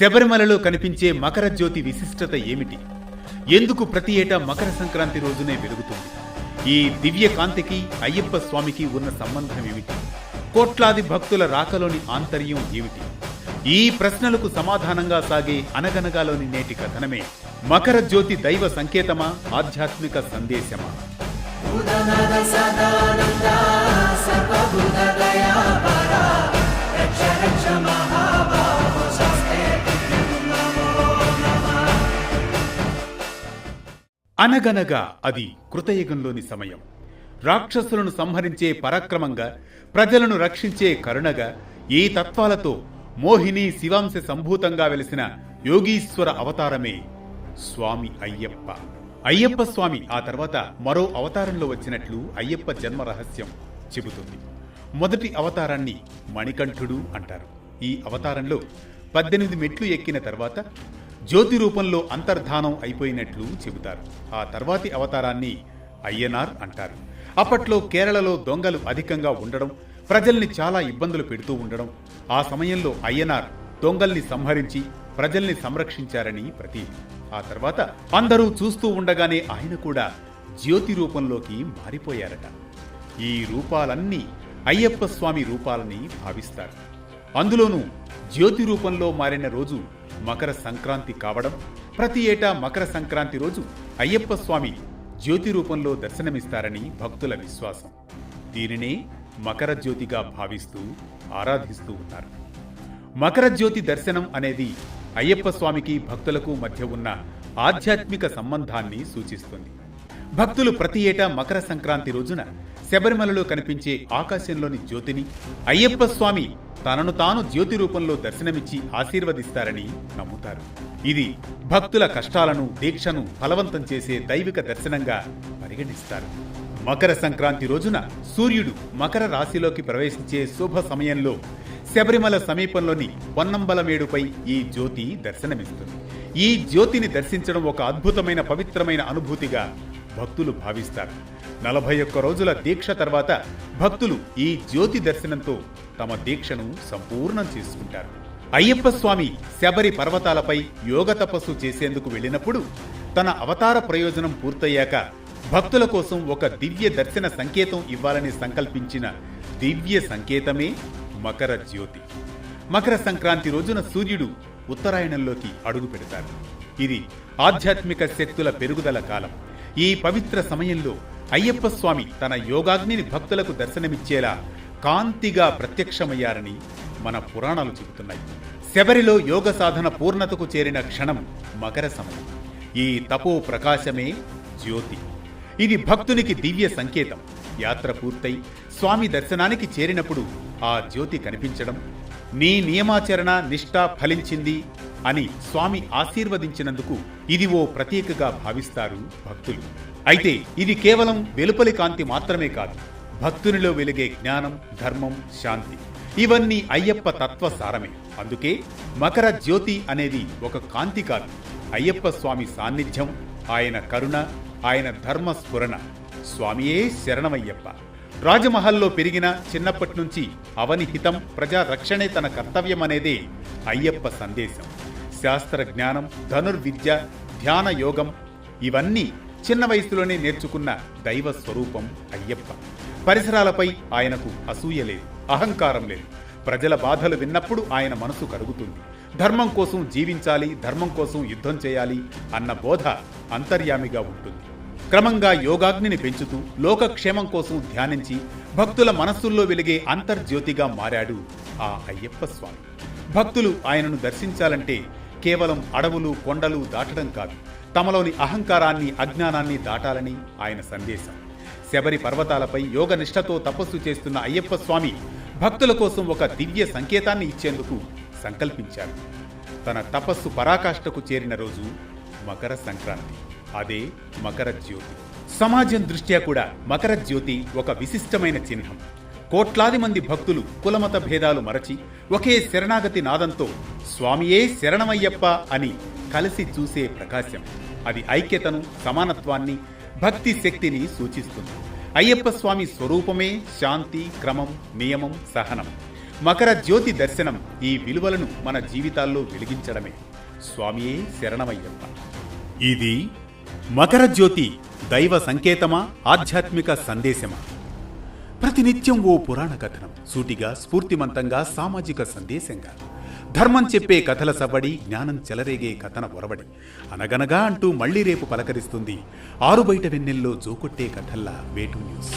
శబరిమలలో కనిపించే మకర జ్యోతి విశిష్టత ఏమిటి? ఎందుకు ప్రతి ఏటా మకర సంక్రాంతి రోజునే వెలుగుతుంది? ఈ దివ్య కాంతికి అయ్యప్ప స్వామికి ఉన్న సంబంధం ఏమిటి? కోట్లాది భక్తుల రాకలోని ఆంతర్యం ఏమిటి? ఈ ప్రశ్నలకు సమాధానంగా సాగే అనగనగాలోని నేటి కథనమే మకర జ్యోతి దైవ సంకేతమా ఆధ్యాత్మిక సందేశమా? అనగనగా అది కృతయుగంలోని సమయం. రాక్షసులను సంహరించే పరాక్రమంగా ప్రజలను రక్షించే కరుణగా ఈ తత్వాలతో మోహిని శివాంశ సంభూతంగా వెలిసిన యోగీశ్వర అవతారమే స్వామి అయ్యప్ప. అయ్యప్ప స్వామి ఆ తర్వాత మరో అవతారంలో వచ్చినట్లు అయ్యప్ప జన్మ రహస్యం చెబుతుంది. మొదటి అవతారాన్ని మణికంఠుడు అంటారు. ఈ అవతారంలో పద్దెనిమిది మెట్లు ఎక్కిన తర్వాత జ్యోతి రూపంలో అంతర్ధానం అయిపోయినట్లు చెబుతారు. ఆ తర్వాతి అవతారాన్ని అయ్యనార్ అంటారు. అప్పట్లో కేరళలో దొంగలు అధికంగా ఉండడం ప్రజల్ని చాలా ఇబ్బందులు పెడుతూ ఉండడం ఆ సమయంలో అయ్యనార్ దొంగల్ని సంహరించి ప్రజల్ని సంరక్షించారని ప్రతీతి. ఆ తర్వాత అందరూ చూస్తూ ఉండగానే ఆయన కూడా జ్యోతి రూపంలోకి మారిపోయారట. ఈ రూపాలన్నీ అయ్యప్ప స్వామి రూపాలని భావిస్తారు. అందులోనూ జ్యోతి రూపంలో మారిన రోజు మకర సంక్రాంతి కావడం ప్రతి ఏటా మకర సంక్రాంతి రోజు అయ్యప్ప స్వామి జ్యోతి రూపంలో దర్శనమిస్తారని భక్తుల విశ్వాసం. దీనినే మకర జ్యోతిగా భావిస్తూ ఆరాధిస్తూ ఉన్నారు. మకర జ్యోతి దర్శనం అనేది అయ్యప్ప స్వామికి భక్తులకు మధ్య ఉన్న ఆధ్యాత్మిక సంబంధాన్ని సూచిస్తుంది. భక్తులు ప్రతి ఏటా మకర సంక్రాంతి రోజున శబరిమలలో కనిపించే ఆకాశంలోని జ్యోతిని అయ్యప్ప స్వామి తనను తాను జ్యోతి రూపంలో దర్శనమిచ్చి ఆశీర్వదిస్తారని నమ్ముతారు. ఇది భక్తుల కష్టాలను దీక్షను ఫలవంతం చేసే దైవిక దర్శనంగా పరిగణిస్తారు. మకర సంక్రాంతి రోజున సూర్యుడు మకర రాశిలోకి ప్రవేశించే శుభ సమయంలో శబరిమల సమీపంలోని పొన్నంబలమేడుపై ఈ జ్యోతి దర్శనమిస్తుంది. ఈ జ్యోతిని దర్శించడం ఒక అద్భుతమైన పవిత్రమైన అనుభూతిగా భక్తులు భావిస్తారు. నలభై ఒక్క రోజుల దీక్ష తర్వాత భక్తులు ఈ జ్యోతి దర్శనంతో తమ దీక్షను సంపూర్ణం చేసుకుంటారు. అయ్యప్ప స్వామి శబరి పర్వతాలపై యోగ తపస్సు చేసేందుకు వెళ్ళినప్పుడు తన అవతార ప్రయోజనం పూర్తయ్యాక భక్తుల కోసం ఒక దివ్య దర్శన సంకేతం ఇవ్వాలని సంకల్పించిన దివ్య సంకేతమే మకర జ్యోతి. మకర సంక్రాంతి రోజున సూర్యుడు ఉత్తరాయణంలోకి అడుగు పెడతారు ఇది ఆధ్యాత్మిక శక్తుల పెరుగుదల కాలం. ఈ పవిత్ర సమయంలో అయ్యప్ప స్వామి తన యోగాగ్నిని భక్తులకు దర్శనమిచ్చేలా కాంతిగా ప్రత్యక్షమయ్యారని మన పురాణాలు చెబుతున్నాయి. శబరిలో యోగ సాధన పూర్ణతకు చేరిన క్షణం మకర సమయం. ఈ తపో ప్రకాశమే జ్యోతి. ఇది భక్తునికి దివ్య సంకేతం. యాత్ర పూర్తయి స్వామి దర్శనానికి చేరినప్పుడు ఆ జ్యోతి కనిపించడం నీ నియమాచరణ నిష్ఠ ఫలించింది అని స్వామి ఆశీర్వదించినందుకు ఇది ఓ ప్రత్యేకగా భావిస్తారు భక్తులు. అయితే ఇది కేవలం వెలుపలి కాంతి మాత్రమే కాదు భక్తునిలో వెలిగే జ్ఞానం ధర్మం శాంతి ఇవన్నీ అయ్యప్ప తత్వ సారమే. అందుకే మకర జ్యోతి అనేది ఒక కాంతి కాదు. అయ్యప్ప స్వామి సాన్నిధ్యం ఆయన కరుణ ఆయన ధర్మ స్ఫురణ. స్వామియే శరణమయ్యప్ప. రాజమహల్లో పెరిగిన చిన్నప్పటి నుంచి అవనిహితం ప్రజారక్షణే తన కర్తవ్యమనేదే అయ్యప్ప సందేశం. శాస్త్ర జ్ఞానం ధనుర్విద్య ధ్యాన యోగం ఇవన్నీ చిన్న వయసులోనే నేర్చుకున్న దైవ స్వరూపం అయ్యప్ప. పరిసరాలపై ఆయనకు అసూయ లేదు అహంకారం లేదు. ప్రజల బాధలు విన్నప్పుడు ఆయన మనసు కరుగుతుంది. ధర్మం కోసం జీవించాలి ధర్మం కోసం యుద్ధం చేయాలి అన్న బోధ అంతర్యామిగా ఉంటుంది. క్రమంగా యోగాగ్నిని పెంచుతూ లోకక్షేమం కోసం ధ్యానించి భక్తుల మనస్సుల్లో వెలిగే అంతర్జ్యోతిగా మారాడు ఆ అయ్యప్ప స్వామి. భక్తులు ఆయనను దర్శించాలంటే కేవలం అడవులు కొండలు దాటడం కాదు. తమలోని అహంకారాన్ని అజ్ఞానాన్ని దాటాలని ఆయన సందేశం. శబరి పర్వతాలపై యోగ నిష్ఠతో తపస్సు చేస్తున్న అయ్యప్ప స్వామి భక్తుల కోసం ఒక దివ్య సంకేతాన్ని ఇచ్చేందుకు సంకల్పించారు. తన తపస్సు పరాకాష్ఠకు చేరిన రోజు మకర సంక్రాంతి. అదే మకర జ్యోతి. సమాజం దృష్ట్యా కూడా మకర జ్యోతి ఒక విశిష్టమైన చిహ్నం. కోట్లాది మంది భక్తులు కులమత భేదాలు మరచి ఒకే శరణాగతి నాదంతో స్వామియే శరణమయ్యప్ప అని కలిసి చూసే ప్రకాశం. అది ఐక్యతను సమానత్వాన్ని భక్తి శక్తిని సూచిస్తుంది. అయ్యప్ప స్వామి స్వరూపమే శాంతి క్రమం నియమం సహనం. మకర జ్యోతి దర్శనం ఈ విలువలను మన జీవితాల్లో వెలిగించడమే. స్వామియే శరణమయ్యప్ప. ఇది మకర జ్యోతి దైవ సంకేతమా ఆధ్యాత్మిక సందేశమా? ప్రతినిత్యం ఓ పురాణ కథనం. సూటిగా స్ఫూర్తిమంతంగా సామాజిక సందేశంగా. ధర్మం చెప్పే కథల సవ్వడి జ్ఞానం చెలరేగే కథన ఒరవడి. అనగనగా అంటూ మళ్ళీ రేపు పలకరిస్తుంది ఆరు బయట వెన్నెల్లో జోకొట్టే కథల్లా వేటు న్యూస్.